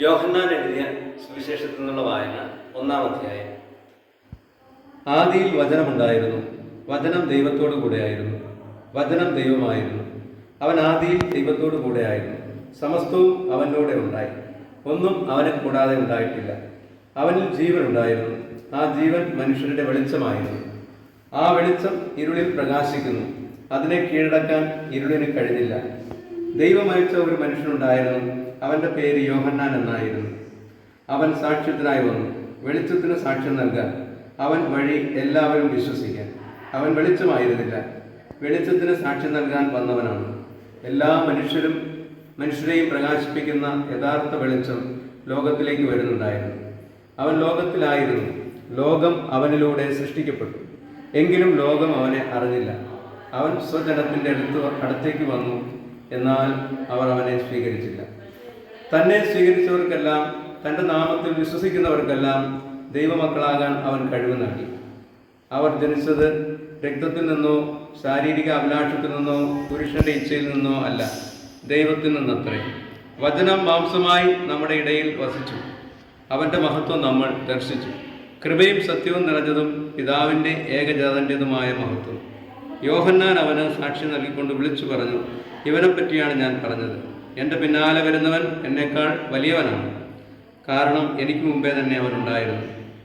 യോഹന്നാൻ എഴുതിയ സുവിശേഷത്തിൽ നിന്നുള്ള വായന ഒന്നാം അധ്യായം. ആദിയിൽ വചനമുണ്ടായിരുന്നു. വചനം ദൈവത്തോടു കൂടെയായിരുന്നു. വചനം ദൈവമായിരുന്നു. അവൻ ആദിയിൽ ദൈവത്തോടു കൂടെയായിരുന്നു. സമസ്തവും അവനിലൂടെ ഉണ്ടായി. ഒന്നും അവനെ കൂടാതെ ഉണ്ടായിട്ടില്ല. അവനിൽ ജീവൻ ഉണ്ടായിരുന്നു. ആ ജീവൻ മനുഷ്യരുടെ വെളിച്ചമായിരുന്നു. ആ വെളിച്ചം ഇരുളിൽ പ്രകാശിക്കുന്നു. അതിനെ കീഴടക്കാൻ ഇരുളിന് കഴിഞ്ഞില്ല. ദൈവമയച്ച ഒരു മനുഷ്യനുണ്ടായിരുന്നു. അവന്റെ പേര് യോഹന്നാൻ എന്നായിരുന്നു. അവൻ സാക്ഷ്യത്തിനായി വന്നു. വെളിച്ചത്തിന് സാക്ഷ്യം നൽകാൻ. അവൻ വഴി എല്ലാവരും വിശ്വസിക്കാൻ. അവൻ വെളിച്ചമായിരുന്നില്ല. വെളിച്ചത്തിന് സാക്ഷ്യം നൽകാൻ വന്നവനാണ്. എല്ലാ മനുഷ്യരും മനുഷ്യരെയും പ്രകാശിപ്പിക്കുന്ന യഥാർത്ഥ വെളിച്ചം ലോകത്തിലേക്ക് വരുന്നുണ്ടായിരുന്നു. അവൻ ലോകത്തിലായിരുന്നു. ലോകം അവനിലൂടെ സൃഷ്ടിക്കപ്പെട്ടു. എങ്കിലും ലോകം അവനെ അറിഞ്ഞില്ല. അവൻ സ്വജനത്തിന്റെ അടുത്ത് അടുത്തേക്ക് വന്നു. എന്നാൽ അവർ അവനെ സ്വീകരിച്ചില്ല. തന്നെ സ്വീകരിച്ചവർക്കെല്ലാം തന്റെ നാമത്തിൽ വിശ്വസിക്കുന്നവർക്കെല്ലാം ദൈവമക്കളാകാൻ അവൻ കഴിവ് നൽകി. അവർ ജനിച്ചത് രക്തത്തിൽ നിന്നോ ശാരീരിക അഭിലാഷത്തിൽ നിന്നോ പുരുഷന്റെ ഇച്ഛയിൽ നിന്നോ അല്ല ദൈവത്തിൽ നിന്നത്രേ. വചനം മാംസമായി നമ്മുടെ ഇടയിൽ വസിച്ചു. അവന്റെ മഹത്വം നമ്മൾ ദർശിച്ചു. കൃപയും സത്യവും നിറഞ്ഞതും പിതാവിന്റെ ഏകജാതന്റെതുമായ മഹത്വം. യോഹന്നാൻ അവന് സാക്ഷി നൽകിക്കൊണ്ട് വിളിച്ചു പറഞ്ഞു ഇവനെ പറ്റിയാണ് ഞാൻ പറഞ്ഞത്. എന്റെ പിന്നാലെ വരുന്നവൻ എന്നേക്കാൾ വലിയവനാണ്. കാരണം എനിക്ക് മുമ്പേ തന്നെ അവനുണ്ടായിരുന്നു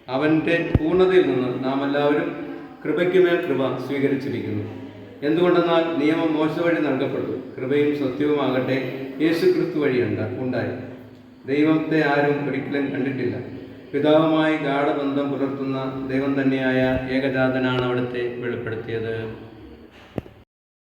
അവന്റെ പൂർണതയിൽ നിന്ന് നാം എല്ലാവരും കൃപയ്ക്കുമേൽ കൃപ സ്വീകരിച്ചിരിക്കുന്നു. എന്തുകൊണ്ടെന്നാൽ നിയമം മോശ വഴി നൽകപ്പെട്ടു. കൃപയും സത്യവുമാകട്ടെ യേശു ക്രിസ്തു വഴി ഉണ്ട- ഉണ്ടായി. ദൈവത്തെ ആരും ഒരിക്കലും കണ്ടിട്ടില്ല. പിതാവുമായി ഗാഠബന്ധം പുലർത്തുന്ന ദൈവം തന്നെയായ ഏകജാതനാണ് അവിടുത്തെ വെളിപ്പെടുത്തിയത്.